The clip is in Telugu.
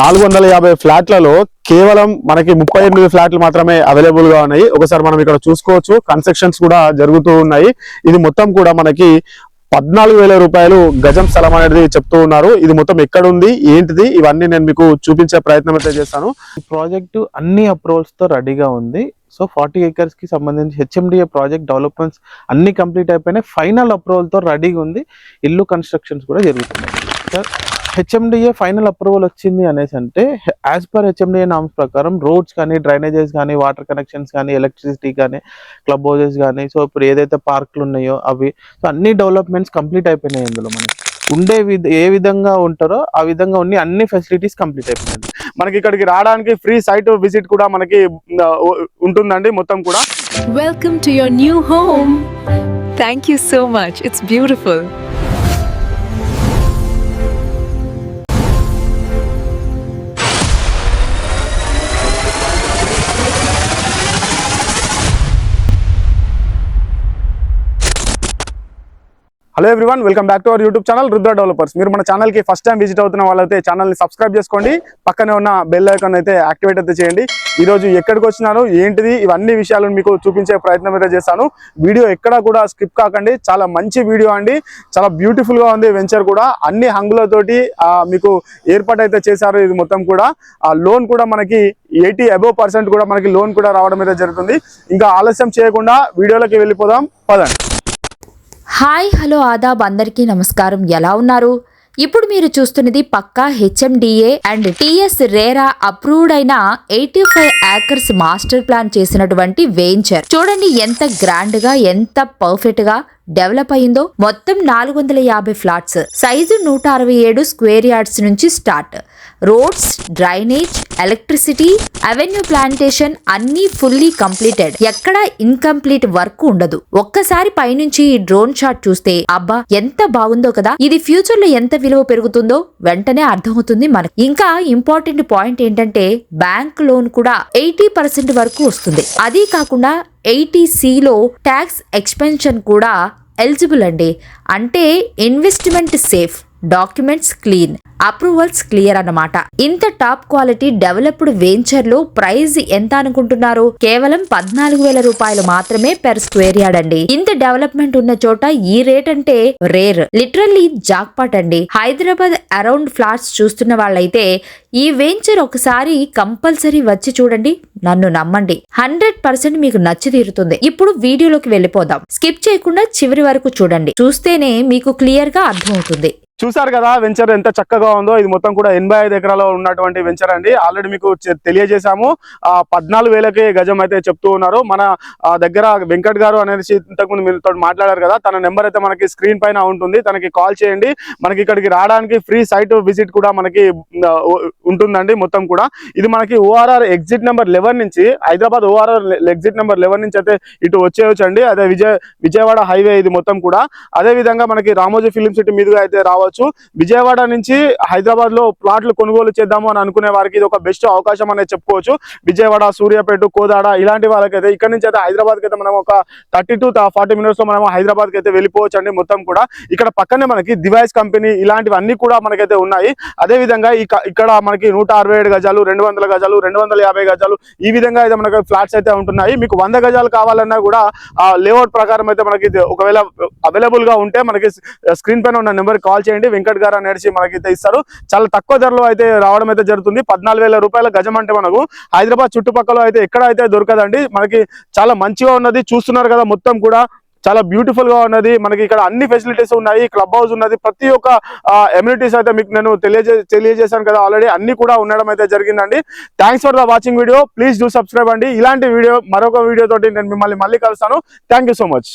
నాలుగు వందల యాభై ఫ్లాట్లలో కేవలం మనకి ముప్పై ఎనిమిది ఫ్లాట్లు మాత్రమే అవైలబుల్గా ఉన్నాయి. ఒకసారి మనం ఇక్కడ చూసుకోవచ్చు. కన్స్ట్రక్షన్స్ కూడా జరుగుతూ ఉన్నాయి. ఇది మొత్తం కూడా మనకి పద్నాలుగు వేల రూపాయలు గజం స్థలం అనేది చెప్తూ ఉన్నారు. ఇది మొత్తం ఎక్కడ ఉంది ఏంటిది? ఇవన్నీ నేను మీకు చూపించే ప్రయత్నం అయితే చేస్తాను. ఈ ప్రాజెక్టు అన్ని అప్రూవల్స్తో రెడీగా ఉంది. సో ఫార్టీ ఏకర్స్కి సంబంధించి హెచ్ఎండిఏ ప్రాజెక్ట్ డెవలప్మెంట్స్ అన్ని కంప్లీట్ అయిపోయినాయి. ఫైనల్ అప్రూవల్తో రెడీగా ఉంది. ఇల్లు కన్స్ట్రక్షన్స్ కూడా జరుగుతున్నాయి. సార్ హెచ్ఎండిఏ ఫైనల్ అప్రూవల్ వచ్చింది అనేసి అంటే యాజ్ పర్ హెచ్ఎండిఏ నామ్స్ ప్రకారం రోడ్స్ కానీ డ్రైనేజెస్ కానీ వాటర్ కనెక్షన్స్ కానీ ఎలక్ట్రిసిటీ కానీ క్లబ్ హౌజెస్ కానీ సో ఇప్పుడు ఏదైతే పార్కులు ఉన్నాయో అవి సో అన్ని డెవలప్మెంట్స్ కంప్లీట్ అయిపోయినాయి ఇందులో మనకి. ఉండే విధ ఏ విధంగా ఉంటారో ఆ విధంగా ఉండి అన్ని ఫెసిలిటీస్ కంప్లీట్ అయిపోయినాయి. మనకి ఇక్కడికి రావడానికి ఫ్రీ సైట్ విజిట్ కూడా మనకి ఉంటుందండి మొత్తం కూడా. Welcome to your new home thank you so much it's beautiful hello everyone welcome back to our YouTube channel Rudra developers మీరు మన ఛానల్కి ఫస్ట్ టైం విజిట్ అవుతున్న వాళ్ళైతే ఛానల్ని సబ్స్క్రైబ్ చేసుకోండి. పక్కనే ఉన్న బెల్ ఐకాన్ అయితే యాక్టివేట్ అయితే చేయండి. ఈ రోజు ఎక్కడికి వచ్చినాను ఏంటిది ఇవన్నీ విషయాలను మీకు చూపించే ప్రయత్నం అయితే చేస్తాను. వీడియో ఎక్కడ కూడా స్కిప్ కాకండి. చాలా మంచి వీడియో అండి. చాలా బ్యూటిఫుల్గా ఉంది వెంచర్ కూడా. అన్ని హంగులతోటి మీకు ఏర్పాటు అయితే చేశారు ఇది మొత్తం కూడా. ఆ లోన్ కూడా మనకి ఎయిటీ అబోవ్ పర్సెంట్ కూడా మనకి లోన్ కూడా రావడం అయితే జరుగుతుంది. ఇంకా ఆలస్యం చేయకుండా వీడియోలోకి వెళ్ళిపోదాం. పదండి. హాయ్ హలో ఆదాబ్ అందరికీ నమస్కారం. ఎలా ఉన్నారు? ఇప్పుడు మీరు చూస్తున్నది పక్కా HMDA and TS RERA approved అయిన eighty five acres master plan చేసినటువంటి వెంచర్. చూడండి ఎంత గ్రాండ్గా ఎంత పర్ఫెక్ట్గా డెవలప్ అయిందో. మొత్తం నాలుగు వందల యాభై ఫ్లాట్స్. సైజు నూట అరవై ఏడు స్క్వేర్ యార్డ్స్ నుంచి start. Roads drainage electricity avenue plantation అన్ని ఫుల్లీ కంప్లీటెడ్. ఎక్కడ ఇన్కంప్లీట్ వర్క్ ఉండదు. ఒక్కసారి పైనుంచి ఈ డ్రోన్ షాట్ చూస్తే అబ్బా ఎంత బాగుందో కదా! ఇది ఫ్యూచర్లో ఎంత విలువ పెరుగుతుందో వెంటనే అర్థమవుతుంది మనకి. ఇంకా ఇంపార్టెంట్ పాయింట్ ఏంటంటే బ్యాంక్ లోన్ కూడా ఎయిటీ పర్సెంట్ వరకు వస్తుంది. అదీ కాకుండా ఎయిటీ లో ట్యాక్స్ ఎక్స్పెన్షన్ కూడా ఎలిజిబుల్ అండి. అంటే investment safe. Documents clean approvals clear అన్నమాట. ఇంత టాప్ క్వాలిటీ డెవలప్డ్ వెంచర్లో ప్రైస్ ఎంత అనుకుంటున్నారు? కేవలం పద్నాలుగు వేల రూపాయలు మాత్రమే పెర్ స్క్వేర్ యార్డ్ అండి. ఇంత డెవలప్మెంట్ ఉన్న చోట ఈ రేట్ అంటే రేర్. లిటరల్లీ జాక్పాట్ అండి. హైదరాబాద్ అరౌండ్ ఫ్లాట్స్ చూస్తున్న వాళ్ళైతే ఈ వెంచర్ ఒకసారి కంపల్సరీ వచ్చి చూడండి నన్ను నమ్మండి. హండ్రెడ్ పర్సెంట్ మీకు నచ్చి తీరుతుంది. ఇప్పుడు వీడియోలోకి వెళ్ళిపోదాం. స్కిప్ చేయకుండా చివరి వరకు చూడండి. చూస్తేనే మీకు క్లియర్గా అర్థమవుతుంది. చూసారు కదా వెంచర్ ఎంత చక్కగా ఉందో. ఇది మొత్తం కూడా ఎనభై ఐదు ఎకరాల్లో ఉన్నటువంటి వెంచర్ అండి. ఆల్రెడీ మీకు తెలియజేశాము. ఆ పద్నాలుగు వేలకి గజం అయితే చెప్తూ ఉన్నారు. మన దగ్గర వెంకట్ గారు అనేసి ఇంతకుముందు మీతో మాట్లాడారు కదా తన నెంబర్ అయితే మనకి స్క్రీన్ పైన ఉంటుంది. తనకి కాల్ చేయండి. మనకి ఇక్కడికి రావడానికి ఫ్రీ సైట్ విజిట్ కూడా మనకి ఉంటుందండి మొత్తం కూడా. ఇది మనకి ఓఆర్ఆర్ ఎగ్జిట్ నెంబర్ లెవెన్ నుంచి Hyderabad ORR exit number eleven నుంచి అయితే ఇటు వచ్చేయచ్చు అండి అదే విజయ విజయవాడ హైవే ఇది మొత్తం కూడా. అదే విధంగా మనకి రామోజీ ఫిలిం సిటీ మీదుగా అయితే రావచ్చు విజయవాడ నుంచి హైదరాబాద్లో ప్లాట్లు కొనుగోలు చేద్దాము అని అనుకునే వారికి ఇది ఒక బెస్ట్ అవకాశం అనేది చెప్పుకోవచ్చు. విజయవాడ సూర్యాపేట కోదాడ ఇలాంటి వాళ్ళకైతే ఇక్కడ నుంచి అయితే హైదరాబాద్ అయితే మనం ఒక థర్టీ టు ఫార్టీ మినిట్స్లో మనం హైదరాబాద్ అయితే వెళ్ళిపోవచ్చు అండి మొత్తం కూడా. ఇక్కడ పక్కనే మనకి డివైస్ కంపెనీ ఇలాంటివన్నీ కూడా మనకైతే ఉన్నాయి. అదే విధంగా ఇక్కడ మనకి నూట అరవై ఏడు గజాలు రెండు వందల గజాలు రెండు వందల యాభై గజాలు ఈ విధంగా అయితే మనకి ఫ్లాట్స్ అయితే ఉంటున్నాయి. మీకు వంద గజాలు కావాలన్నా కూడా ఆ లేఅవుట్ ప్రకారం అయితే మనకి ఒకవేళ అవైలబుల్గా ఉంటే మనకి స్క్రీన్ పైన ఉన్న నెంబర్ కాల్ చేయండి. వెంకట్ గారు అనేసి మనకి ఇస్తారు. చాలా తక్కువ ధరలో అయితే రావడం అయితే జరుగుతుంది. పద్నాలుగు వేల రూపాయల గజం అంటే మనకు హైదరాబాద్ చుట్టుపక్కల అయితే ఎక్కడ అయితే దొరకదండి మనకి చాలా మంచిగా ఉన్నది. చూస్తున్నారు కదా మొత్తం కూడా చాలా బ్యూటిఫుల్గా ఉన్నది. మనకి ఇక్కడ అన్ని ఫెసిలిటీస్ ఉన్నాయి. క్లబ్ హౌస్ ఉన్నది. ప్రతి ఒక్క ఎమ్యూనిటీస్ అయితే మీకు నేను తెలియజే తెలియజేశాను కదా ఆల్రెడీ అన్ని కూడా ఉండడం అయితే జరిగిందండి. Thanks for the watching video please do subscribe అండి. ఇలాంటి వీడియో మరొక వీడియో తోటి నేను మిమ్మల్ని మళ్ళీ కలుస్తాను. Thank so much